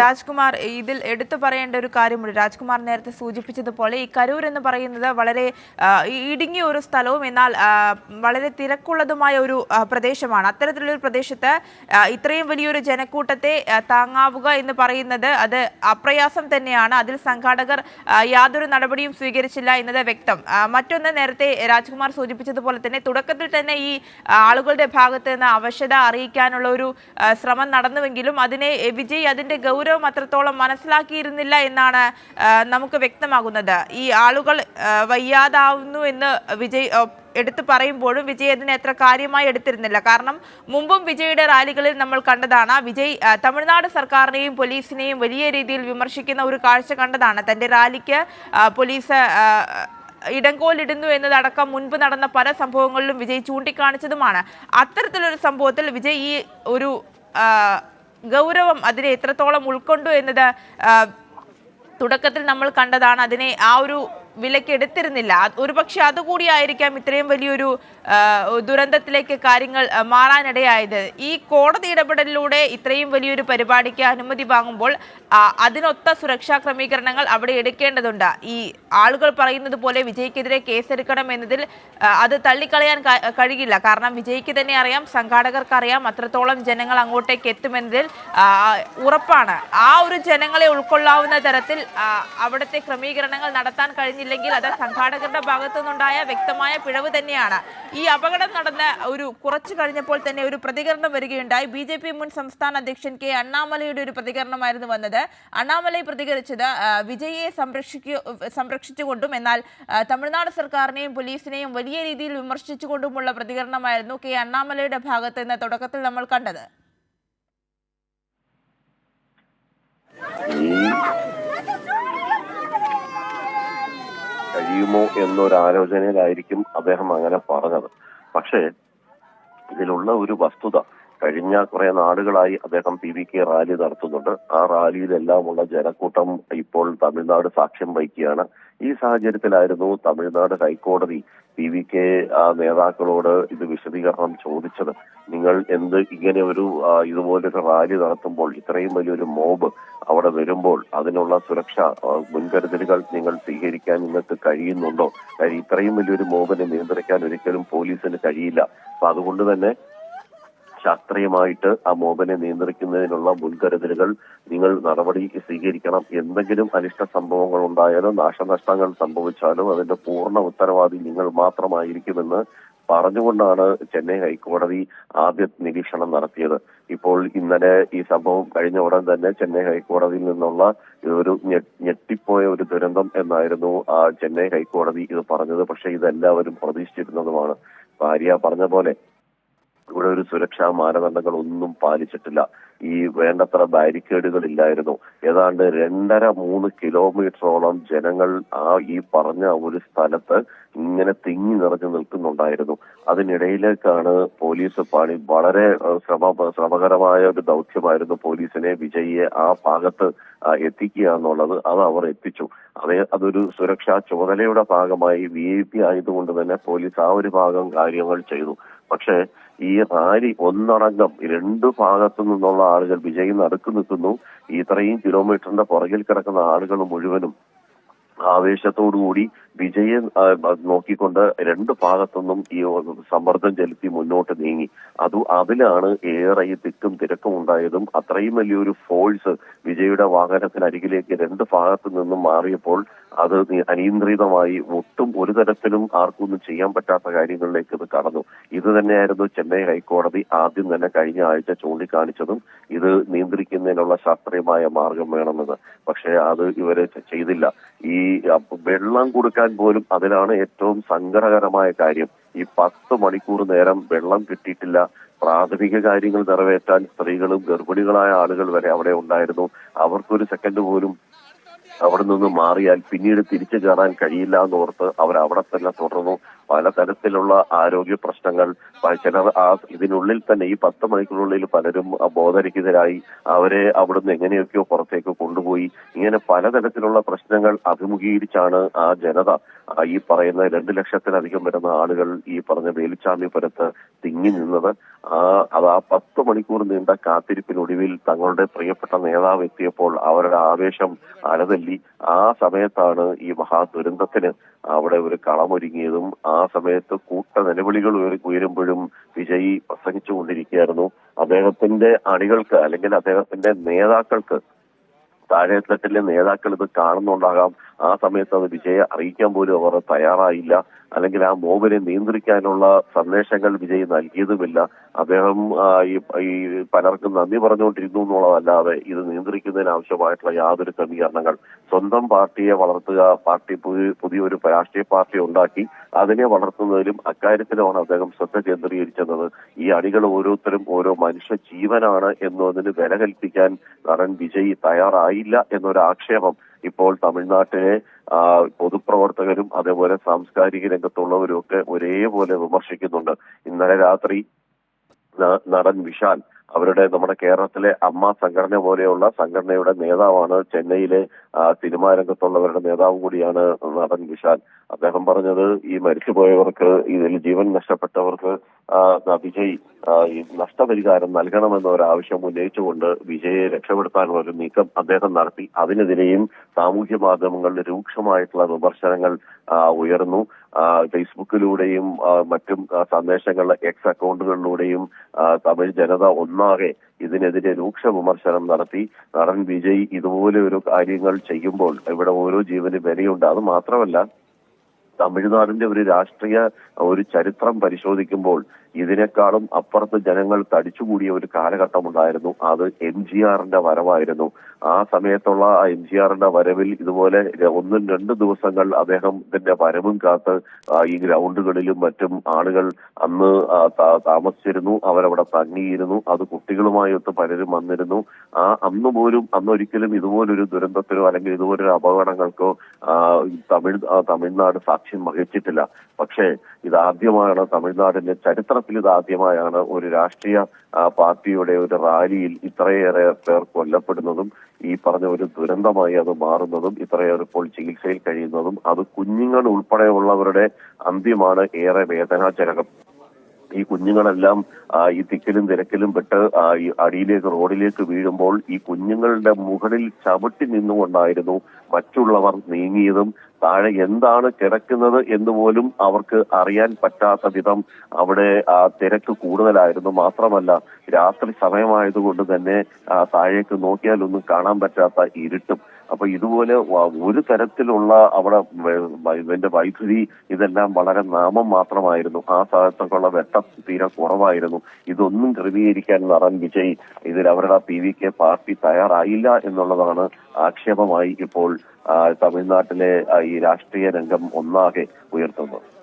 രാജ്കുമാർ ഇതിൽ എടുത്തു പറയേണ്ട ഒരു കാര്യമുണ്ട്. രാജ്കുമാർ നേരത്തെ സൂചിപ്പിച്ചതുപോലെ ഈ കരൂർ എന്ന് പറയുന്നത് വളരെ ഇടുങ്ങിയ ഒരു സ്ഥലവും എന്നാൽ വളരെ തിരക്കുള്ളതുമായ ഒരു പ്രദേശമാണ്. അത്തരത്തിലുള്ള പ്രദേശത്ത് ഇത്രയും വലിയൊരു ജനക്കൂട്ടത്തെ താങ്ങാവുക എന്ന് പറയുന്നത് അത് അപ്രയാസം തന്നെയാണ്. അതിൽ സംഘാടകർ യാതൊരു നടപടിയും സ്വീകരിച്ചില്ല എന്നത് വ്യക്തം. മറ്റൊന്ന് നേരത്തെ രാജ്കുമാർ സൂചിപ്പിച്ചതുപോലെ തന്നെ തുടക്കത്തിൽ തന്നെ ഈ ആളുകളുടെ ഭാഗത്ത് നിന്ന് അവശത അറിയിക്കാനുള്ള ഒരു ശ്രമം നടന്നുവെങ്കിലും അതിനെ വിജയ് അതിന്റെ ഗൗരവം അത്രത്തോളം മനസ്സിലാക്കിയിരുന്നില്ല എന്നാണ് നമുക്ക് വ്യക്തമാകുന്നത്. ഈ ആളുകൾ വയ്യാതാവുന്നു എന്ന് വിജയ് എടുത്തു പറയുമ്പോഴും വിജയ് അതിനെ എത്ര കാര്യമായി എടുത്തിരുന്നില്ല. കാരണം മുമ്പും വിജയുടെ റാലികളിൽ നമ്മൾ കണ്ടതാണ് വിജയ് തമിഴ്നാട് സർക്കാരിനെയും പോലീസിനെയും വലിയ രീതിയിൽ വിമർശിക്കുന്ന ഒരു കാഴ്ച കണ്ടതാണ്. തന്റെ റാലിക്ക് പോലീസ് ഇടങ്കോലിടുന്നു എന്നതടക്കം മുൻപ് നടന്ന പല സംഭവങ്ങളിലും വിജയ് ചൂണ്ടിക്കാണിച്ചതുമാണ്. അത്തരത്തിലൊരു സംഭവത്തിൽ വിജയ് ഈ ഒരു ഗൗരവം അതിനെ എത്രത്തോളം ഉൾക്കൊണ്ടു എന്നത് തുടക്കത്തിൽ നമ്മൾ കണ്ടതാണ്. അതിനെ ആ ഒരു വിലക്ക് എടുത്തിരുന്നില്ല. അത് ഒരുപക്ഷെ അതുകൂടിയായിരിക്കാം ഇത്രയും വലിയൊരു ദുരന്തത്തിലേക്ക് കാര്യങ്ങൾ മാറാനിടയായത്. ഈ കോടതി ഇടപെടലിലൂടെ ഇത്രയും വലിയൊരു പരിപാടിക്ക് അനുമതി വാങ്ങുമ്പോൾ അതിനൊത്ത സുരക്ഷാ ക്രമീകരണങ്ങൾ അവിടെ എടുക്കേണ്ടതുണ്ട്. ഈ ആളുകൾ പറയുന്നത് പോലെ വിജയ്ക്കെതിരെ കേസെടുക്കണം എന്നതിൽ അത് തള്ളിക്കളയാൻ കഴിയില്ല. കാരണം വിജയ്ക്ക് തന്നെ അറിയാം സംഘാടകർക്ക് അറിയാം അത്രത്തോളം ജനങ്ങൾ അങ്ങോട്ടേക്ക് എത്തുമെന്നതിൽ ഉറപ്പാണ്. ആ ഒരു ജനങ്ങളെ ഉൾക്കൊള്ളാവുന്ന തരത്തിൽ അവിടുത്തെ ക്രമീകരണങ്ങൾ നടത്താൻ കഴിഞ്ഞില്ലെങ്കിൽ അത് സംഘാടകരുടെ ഭാഗത്തു നിന്നുണ്ടായ വ്യക്തമായ പിഴവ് തന്നെയാണ്. ഈ അപകടം നടന്ന ഒരു കുറച്ചു കഴിഞ്ഞപ്പോൾ തന്നെ ഒരു പ്രതികരണം വരികയുണ്ടായി. ബി മുൻ സംസ്ഥാന അധ്യക്ഷൻ കെ അണ്ണാമലയുടെ ഒരു പ്രതികരണമായിരുന്നു വന്നത്. അണ്ണാമലൈ പ്രതികരിച്ചത് വിജയെ വിജയിയെ സംരക്ഷിക്കു സംരക്ഷിച്ചുകൊണ്ടും എന്നാൽ തമിഴ്നാട് സർക്കാരിനെയും പോലീസിനെയും വലിയ രീതിയിൽ വിമർശിച്ചുകൊണ്ടുമുള്ള പ്രതികരണമായിരുന്നു കെ അണ്ണാമലയുടെ ഭാഗത്ത് നിന്ന് തുടക്കത്തിൽ നമ്മൾ കണ്ടത്. കഴിയുമോ എന്നൊരാലോചനയിലായിരിക്കും അദ്ദേഹം അങ്ങനെ പറഞ്ഞത്. പക്ഷേ ഇതിലുള്ള ഒരു വസ്തുത കഴിഞ്ഞ കുറെ നാടുകളായി അദ്ദേഹം പി വി കെ റാലി നടത്തുന്നുണ്ട്. ആ റാലിയിലെല്ലാമുള്ള ജനക്കൂട്ടം ഇപ്പോൾ തമിഴ്നാട് സാക്ഷ്യം വഹിക്കുകയാണ്. ഈ സാഹചര്യത്തിലായിരുന്നു തമിഴ്നാട് ഹൈക്കോടതി പി വി കെ നേതാക്കളോട് ഇത് വിശദീകരണം ചോദിച്ചത്. നിങ്ങൾ എന്ത് ഇങ്ങനെ ഒരു ഇതുപോലൊരു റാലി നടത്തുമ്പോൾ ഇത്രയും വലിയൊരു മോബ് അവിടെ വരുമ്പോൾ അതിനുള്ള സുരക്ഷ മുൻകരുതലുകൾ നിങ്ങൾ സ്വീകരിക്കാൻ നിങ്ങൾക്ക് കഴിയുന്നുണ്ടോ? ഇത്രയും വലിയൊരു മോബിനെ നിയന്ത്രിക്കാൻ ഒരിക്കലും പോലീസിന് കഴിയില്ല. അപ്പൊ അതുകൊണ്ട് തന്നെ ശാസ്ത്രീയമായിട്ട് ആ മോബനെ നിയന്ത്രിക്കുന്നതിനുള്ള മുൻകരുതലുകൾ നിങ്ങൾ നടപടി സ്വീകരിക്കണം. എന്തെങ്കിലും അനിഷ്ട സംഭവങ്ങൾ ഉണ്ടായാലും നാശനഷ്ടങ്ങൾ സംഭവിച്ചാലും അതിന്റെ പൂർണ ഉത്തരവാദി നിങ്ങൾ മാത്രമായിരിക്കുമെന്ന് പറഞ്ഞുകൊണ്ടാണ് ചെന്നൈ ഹൈക്കോടതി ആദ്യ നിരീക്ഷണം നടത്തിയത്. ഇപ്പോൾ ഇന്നലെ ഈ സംഭവം കഴിഞ്ഞ ഉടൻ തന്നെ ചെന്നൈ ഹൈക്കോടതിയിൽ നിന്നുള്ള ഒരു ഞെട്ടിപ്പോയ ഒരു ദുരന്തം എന്നായിരുന്നു ആ ചെന്നൈ ഹൈക്കോടതി ഇത് പറഞ്ഞത്. പക്ഷേ ഇതെല്ലാവരും പ്രതീക്ഷിച്ചിരുന്നതുമാണ്. ഭാര്യ പറഞ്ഞ പോലെ ഇവിടെ ഒരു സുരക്ഷാ മാനദണ്ഡങ്ങൾ ഒന്നും പാലിച്ചിട്ടില്ല. ഈ വേണ്ടത്ര ബാരിക്കേഡുകൾ ഇല്ലായിരുന്നു. ഏതാണ്ട് രണ്ടര മൂന്ന് കിലോമീറ്ററോളം ജനങ്ങൾ ആ ഈ പറഞ്ഞ ഒരു സ്ഥലത്ത് ഇങ്ങനെ തിങ്ങി നിറഞ്ഞു നിൽക്കുന്നുണ്ടായിരുന്നു. അതിനിടയിലേക്കാണ് പോലീസ് പണി വളരെ ശ്രമ ശ്രമകരമായ ഒരു ദൗത്യമായിരുന്നു പോലീസിനെ വിജയിയെ ആ ഭാഗത്ത് എത്തിക്കുക എന്നുള്ളത്. അത് അവർ എത്തിച്ചു. അതേ അതൊരു സുരക്ഷാ ചുമതലയുടെ ഭാഗമായി വി ഐ പി ആയതുകൊണ്ട് തന്നെ പോലീസ് ആ ഒരു ഭാഗം കാര്യങ്ങൾ ചെയ്തു. പക്ഷേ ഈ റാലി ഒന്നടങ്കം രണ്ടു ഭാഗത്തു നിന്നുള്ള ആളുകൾ വിജയം നടുക്ക് നിൽക്കുന്നു ഇത്രയും കിലോമീറ്ററിന്റെ പുറകിൽ കിടക്കുന്ന ആളുകൾ മുഴുവനും ആവേശത്തോടുകൂടി വിജയം നോക്കിക്കൊണ്ട് രണ്ട് ഭാഗത്തുനിന്നും ഈ സമ്മർദ്ദം ചെലുത്തി മുന്നോട്ട് നീങ്ങി. അത് അതിലാണ് ഏറെ ഈ തിക്കും തിരക്കും ഉണ്ടായതും അത്രയും വലിയൊരു ഫോഴ്സ് വിജയുടെ വാഹനത്തിനരികിലേക്ക് രണ്ട് ഭാഗത്തു നിന്നും മാറിയപ്പോൾ അത് അനിയന്ത്രിതമായി ഒട്ടും ഒരു തരത്തിലും ആർക്കൊന്നും ചെയ്യാൻ പറ്റാത്ത കാര്യങ്ങളിലേക്ക് ഇത് കടന്നു. ഇത് തന്നെയായിരുന്നു ചെന്നൈ ഹൈക്കോടതി ആദ്യം തന്നെ കഴിഞ്ഞ ആഴ്ച ചൂണ്ടിക്കാണിച്ചതും ഇത് നിയന്ത്രിക്കുന്നതിനുള്ള ശാസ്ത്രീയമായ മാർഗം വേണമെന്ന്. പക്ഷേ അത് ഇവർ ചെയ്തില്ല. ഈ വെള്ളം കൊടുക്കാൻ പോലും അതിലാണ് ഏറ്റവും സങ്കടകരമായ കാര്യം. ഈ പത്ത് മണിക്കൂർ നേരം വെള്ളം കിട്ടിയിട്ടില്ല. പ്രാഥമിക കാര്യങ്ങൾ നിറവേറ്റാൻ സ്ത്രീകളും ഗർഭിണികളായ ആളുകൾ വരെ അവിടെ ഉണ്ടായിരുന്നു. അവർക്കൊരു സെക്കൻഡ് പോലും അവിടെ നിന്ന് മാറിയാൽ പിന്നീട് തിരിച്ചു കയറാൻ കഴിയില്ല എന്നോർത്ത് അവർ അവിടെ തന്നെ തുടർന്നു. പലതരത്തിലുള്ള ആരോഗ്യ പ്രശ്നങ്ങൾ. ചിലർ ആ ഇതിനുള്ളിൽ തന്നെ ഈ പത്ത് മണിക്കൂറിനുള്ളിൽ പലരും ബോധരഹിതരായി അവരെ അവിടുന്ന് എങ്ങനെയൊക്കെയോ പുറത്തേക്ക് കൊണ്ടുപോയി. ഇങ്ങനെ പലതരത്തിലുള്ള പ്രശ്നങ്ങൾ അഭിമുഖീകരിച്ചാണ് ആ ജനത ഈ പറയുന്ന രണ്ട് ലക്ഷത്തിലധികം വരുന്ന ആളുകൾ ഈ പറഞ്ഞ വേലുച്ചാമിപുരത്ത് തിങ്ങി നിന്നത്. ആ അത് ആ പത്ത് മണിക്കൂർ നീണ്ട കാത്തിരിപ്പിനൊടുവിൽ തങ്ങളുടെ പ്രിയപ്പെട്ട നേതാവ് എത്തിയപ്പോൾ അവരുടെ ആവേശം അലതല്ലി. ആ സമയത്താണ് ഈ മഹാ മഹാദുരന്തത്തിന് അവിടെ ഒരു കളമൊരുങ്ങിയതും ആ സമയത്ത് കൂട്ട നിലവിളികൾ ഉയരുമ്പോഴും വിജയ് പ്രസംഗിച്ചുകൊണ്ടിരിക്കുകയായിരുന്നു. അദ്ദേഹത്തിന്റെ അണികൾക്ക് അല്ലെങ്കിൽ അദ്ദേഹത്തിന്റെ നേതാക്കൾക്ക് താഴെത്തട്ടിലെ നേതാക്കൾ ഇത് കാണുന്നുണ്ടാകാം. ആ സമയത്ത് അത് വിജയെ അറിയിക്കാൻ പോലും അവർ തയ്യാറായില്ല. അല്ലെങ്കിൽ ആ മോബിനെ നിയന്ത്രിക്കാനുള്ള സന്ദേശങ്ങൾ വിജയ് നൽകിയതുമില്ല. അദ്ദേഹം ഈ പലർക്കും നന്ദി പറഞ്ഞുകൊണ്ടിരുന്നു എന്നുള്ളതല്ലാതെ ഇത് നിയന്ത്രിക്കുന്നതിന് ആവശ്യമായിട്ടുള്ള യാതൊരു ക്രമീകരണങ്ങൾ സ്വന്തം പാർട്ടിയെ വളർത്തുക പാർട്ടി പുതിയ പുതിയൊരു രാഷ്ട്രീയ പാർട്ടി ഉണ്ടാക്കി അതിനെ വളർത്തുന്നതിലും അക്കാര്യത്തിലുമാണ് അദ്ദേഹം ശ്രദ്ധ കേന്ദ്രീകരിച്ചത്. ഈ അടികൾ ഓരോരുത്തരും ഓരോ മനുഷ്യ ജീവനാണ് എന്നതിന് വില കൽപ്പിക്കാൻ നടൻ വിജയ് തയ്യാറായില്ല എന്നൊരു ആക്ഷേപം ഇപ്പോൾ തമിഴ്നാട്ടിലെ പൊതുപ്രവർത്തകരും അതേപോലെ സാംസ്കാരിക രംഗത്തുള്ളവരും ഒക്കെ ഒരേപോലെ വിമർശിക്കുന്നുണ്ട്. ഇന്നലെ രാത്രി നടൻ വിശാൽ അവരുടെ നമ്മുടെ കേരളത്തിലെ അമ്മ സംഘടന പോലെയുള്ള സംഘടനയുടെ നേതാവാണ് ചെന്നൈയിലെ സിനിമാ രംഗത്തുള്ളവരുടെ നേതാവ് കൂടിയാണ് നടൻ വിശാൽ. അദ്ദേഹം പറഞ്ഞത് ഈ മരിച്ചുപോയവർക്ക് ഇതിൽ ജീവൻ നഷ്ടപ്പെട്ടവർക്ക് വിജയ് നഷ്ടപരിഹാരം നൽകണമെന്ന ഒരു ആവശ്യം ഉന്നയിച്ചുകൊണ്ട് വിജയെ രക്ഷപ്പെടുത്താനുള്ള ഒരു നീക്കം അദ്ദേഹം നടത്തി. അതിനെതിരെയും സാമൂഹ്യ മാധ്യമങ്ങളിൽ രൂക്ഷമായിട്ടുള്ള വിമർശനങ്ങൾ ഉയർന്നു. ഫേസ്ബുക്കിലൂടെയും മറ്റും സന്ദേശങ്ങളിലെ എക്സ് അക്കൗണ്ടുകളിലൂടെയും തമിഴ് ജനത ഒന്നാകെ ഇതിനെതിരെ രൂക്ഷ വിമർശനം നടത്തി. നടൻ വിജയ് ഇതുപോലെ ഒരു കാര്യങ്ങൾ ചെയ്യുമ്പോൾ ഇവിടെ ഓരോ ജീവന് വിലയുണ്ട്. അത് മാത്രമല്ല തമിഴ്നാടിന്റെ ഒരു രാഷ്ട്രീയ ഒരു ചരിത്രം പരിശോധിക്കുമ്പോൾ ഇതിനേക്കാളും അപ്പുറത്ത് ജനങ്ങൾ തടിച്ചുകൂടിയ ഒരു കാലഘട്ടം ഉണ്ടായിരുന്നു. അത് എം ജി ആറിന്റെ വരവായിരുന്നു. ആ സമയത്തുള്ള ആ എം ജി ആറിന്റെ വരവിൽ ഇതുപോലെ ഒന്നും രണ്ട് ദിവസങ്ങൾ അദ്ദേഹത്തിന്റെ വരവും കാത്ത് ഈ ഗ്രൗണ്ടുകളിലും മറ്റും ആളുകൾ അന്ന് താമസിച്ചിരുന്നു. അവരവിടെ തങ്ങിയിരുന്നു. അത് കുട്ടികളുമായി ഒത്ത് പലരും വന്നിരുന്നു. ആ അന്ന് പോലും അന്നൊരിക്കലും ഇതുപോലൊരു ദുരന്തത്തിനോ അല്ലെങ്കിൽ ഇതുപോലൊരു അപകടങ്ങൾക്കോ തമിഴ് തമിഴ്നാട് സാക്ഷ്യം വഹിച്ചിട്ടില്ല. പക്ഷേ ഇതാദ്യമാണ് തമിഴ്നാടിന്റെ ചരിത്രത്തിൽ ഇതാദ്യമായാണ് ഒരു രാഷ്ട്രീയ പാർട്ടിയുടെ ഒരു റാലിയിൽ ഇത്രയേറെ പേർ കൊല്ലപ്പെടുന്നതും ഈ പറഞ്ഞ ഒരു ദുരന്തമായി അത് മാറുന്നതും ഇത്രയേറെ ഇപ്പോൾ ചികിത്സയിൽ കഴിയുന്നതും അത് കുഞ്ഞുങ്ങൾ ഉൾപ്പെടെയുള്ളവരുടെ അന്ത്യമാണ് ഏറെ വേദനാജനകം. ഈ കുഞ്ഞുങ്ങളെല്ലാം ഈ തിക്കലും തിരക്കിലും പെട്ട് അടിയിലേക്ക് റോഡിലേക്ക് വീഴുമ്പോൾ ഈ കുഞ്ഞുങ്ങളുടെ മുകളിൽ ചവിട്ടി നിന്നുകൊണ്ടായിരുന്നു മറ്റുള്ളവർ നീങ്ങിയതും. താഴെ എന്താണ് കിടക്കുന്നത് എന്ന് പോലും അവർക്ക് അറിയാൻ പറ്റാത്ത വിധം അവിടെ തിരക്ക് കൂടുതലായിരുന്നു. മാത്രമല്ല രാത്രി സമയമായതുകൊണ്ട് തന്നെ താഴേക്ക് നോക്കിയാൽ ഒന്നും കാണാൻ പറ്റാത്ത ഇരുട്ടും. അപ്പൊ ഇതുപോലെ ഒരു തരത്തിലുള്ള അവിടെ ഇതിന്റെ വൈദ്യുതി ഇതെല്ലാം വളരെ നാമം മാത്രമായിരുന്നു. ആ സ്ഥലത്തൊക്കെയുള്ള വെട്ടം തീരെ കുറവായിരുന്നു. ഇതൊന്നും ക്രമീകരിക്കാൻ നടൻ വിജയ് ഇതിൽ അവരുടെ പി വി കെ പാർട്ടി തയ്യാറായില്ല എന്നുള്ളതാണ് ആക്ഷേപമായി ഇപ്പോൾ തമിഴ്നാട്ടിലെ ഈ രാഷ്ട്രീയ രംഗം ഒന്നാകെ ഉയർത്തുന്നത്.